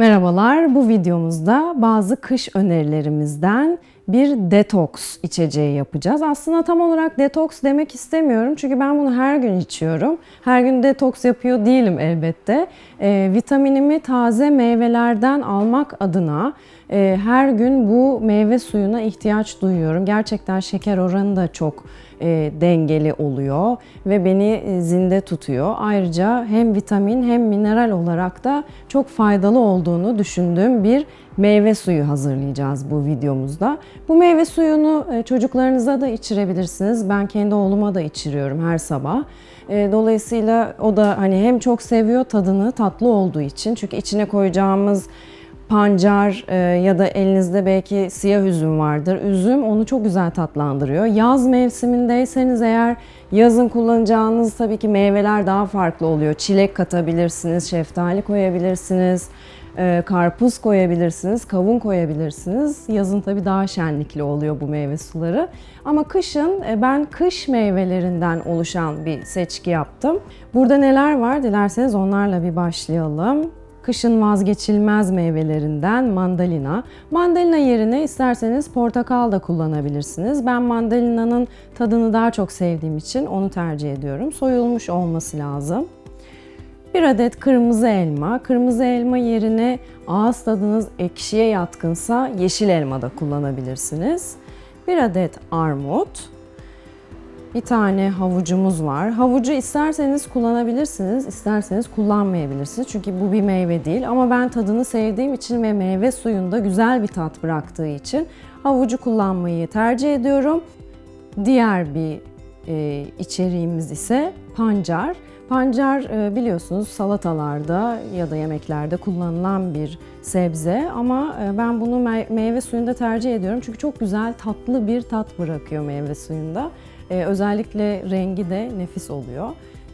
Merhabalar, bu videomuzda bazı kış önerilerimizden bir detoks içeceği yapacağız. Aslında tam olarak detoks demek istemiyorum çünkü ben bunu her gün içiyorum. Her gün detoks yapıyor değilim elbette. Ee, vitaminimi taze meyvelerden almak adına e, her gün bu meyve suyuna ihtiyaç duyuyorum. Gerçekten şeker oranı da çok e, dengeli oluyor ve beni e, zinde tutuyor. Ayrıca hem vitamin hem mineral olarak da çok faydalı olduğunu düşündüğüm bir meyve suyu hazırlayacağız bu videomuzda. Bu meyve suyunu e, çocuklarınıza da içirebilirsiniz. Ben kendi oğluma da içiriyorum her sabah. E, Dolayısıyla o da hani hem çok seviyor tadını tatlı olduğu için çünkü içine koyacağımız pancar e, ya da elinizde belki siyah üzüm vardır. Üzüm onu çok güzel tatlandırıyor. Yaz mevsimindeyseniz eğer yazın kullanacağınız tabii ki meyveler daha farklı oluyor. Çilek katabilirsiniz, şeftali koyabilirsiniz, e, karpuz koyabilirsiniz, kavun koyabilirsiniz. Yazın tabii daha şenlikli oluyor bu meyve suları. Ama kışın e, ben kış meyvelerinden oluşan bir seçki yaptım. Burada neler var dilerseniz onlarla bir başlayalım. Kışın vazgeçilmez meyvelerinden mandalina. Mandalina yerine isterseniz portakal da kullanabilirsiniz. Ben mandalinanın tadını daha çok sevdiğim için onu tercih ediyorum. Soyulmuş olması lazım. Bir adet kırmızı elma. Kırmızı elma yerine ağız tadınız ekşiye yatkınsa yeşil elma da kullanabilirsiniz. Bir adet armut. Bir tane havucumuz var. Havucu isterseniz kullanabilirsiniz, isterseniz kullanmayabilirsiniz. Çünkü bu bir meyve değil ama ben tadını sevdiğim için ve meyve suyunda güzel bir tat bıraktığı için havucu kullanmayı tercih ediyorum. Diğer bir e, içeriğimiz ise pancar. Pancar e, biliyorsunuz salatalarda ya da yemeklerde kullanılan bir sebze ama e, ben bunu me- meyve suyunda tercih ediyorum çünkü çok güzel tatlı bir tat bırakıyor meyve suyunda. E, özellikle rengi de nefis oluyor.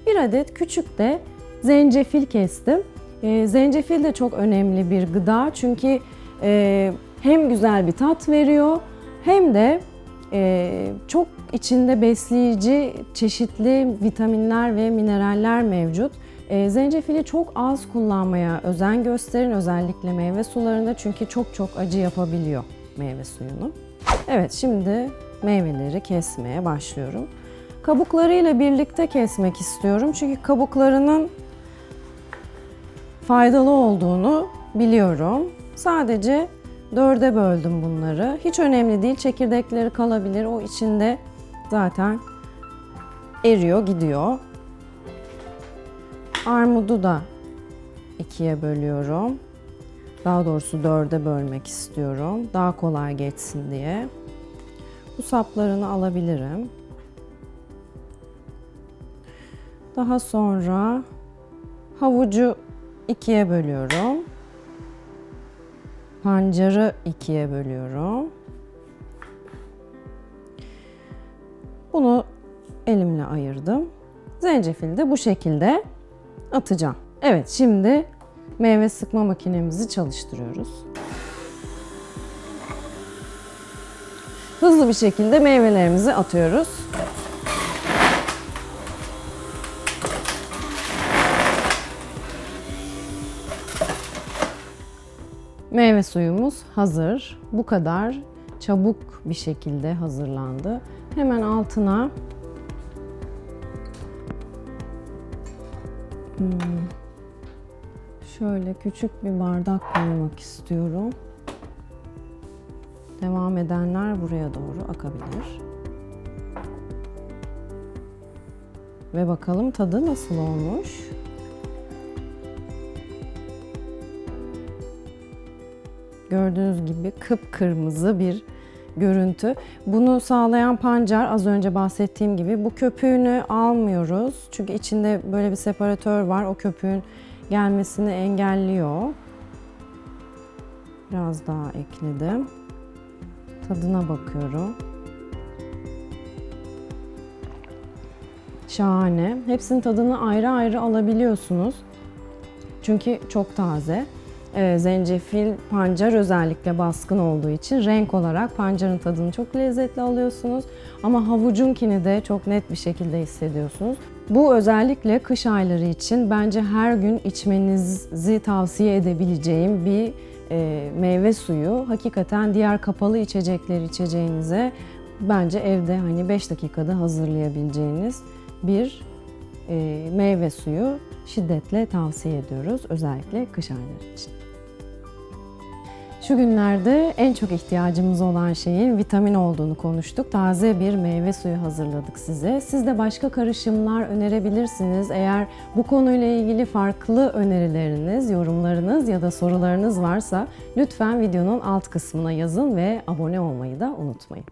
Bir adet küçük de zencefil kestim. Zencefil de çok önemli bir gıda çünkü hem güzel bir tat veriyor hem de çok içinde besleyici çeşitli vitaminler ve mineraller mevcut. E, zencefili çok az kullanmaya özen gösterin özellikle meyve sularında çünkü çok çok acı yapabiliyor meyve suyunu. Evet şimdi meyveleri kesmeye başlıyorum. Kabuklarıyla birlikte kesmek istiyorum çünkü kabuklarının faydalı olduğunu biliyorum. Sadece dörde böldüm bunları. Hiç önemli değil. Çekirdekleri kalabilir. O içinde zaten eriyor, gidiyor. Armudu da ikiye bölüyorum. Daha doğrusu dörde bölmek istiyorum. Daha kolay geçsin diye. Bu saplarını alabilirim. Daha sonra havucu ikiye bölüyorum. Pancarı ikiye bölüyorum. Bunu elimle ayırdım. Zencefili de bu şekilde atacağım. Evet şimdi meyve sıkma makinemizi çalıştırıyoruz. Hızlı bir şekilde meyvelerimizi atıyoruz. Meyve suyumuz hazır. Bu kadar çabuk bir şekilde hazırlandı. Hemen altına Hmm. şöyle küçük bir bardak koymak istiyorum. Devam edenler buraya doğru akabilir. Ve bakalım tadı nasıl olmuş. Gördüğünüz gibi kıpkırmızı bir görüntü. Bunu sağlayan pancar az önce bahsettiğim gibi bu köpüğünü almıyoruz. Çünkü içinde böyle bir separatör var. O köpüğün gelmesini engelliyor. Biraz daha ekledim. Tadına bakıyorum. Şahane. Hepsinin tadını ayrı ayrı alabiliyorsunuz. Çünkü çok taze. Ee, zencefil, pancar özellikle baskın olduğu için renk olarak pancarın tadını çok lezzetli alıyorsunuz. Ama havucunkini de çok net bir şekilde hissediyorsunuz. Bu özellikle kış ayları için bence her gün içmenizi tavsiye edebileceğim bir e, meyve suyu. Hakikaten diğer kapalı içecekleri içeceğinize bence evde hani 5 dakikada hazırlayabileceğiniz bir e, meyve suyu şiddetle tavsiye ediyoruz. Özellikle kış ayları için. Şu günlerde en çok ihtiyacımız olan şeyin vitamin olduğunu konuştuk. Taze bir meyve suyu hazırladık size. Siz de başka karışımlar önerebilirsiniz. Eğer bu konuyla ilgili farklı önerileriniz, yorumlarınız ya da sorularınız varsa lütfen videonun alt kısmına yazın ve abone olmayı da unutmayın.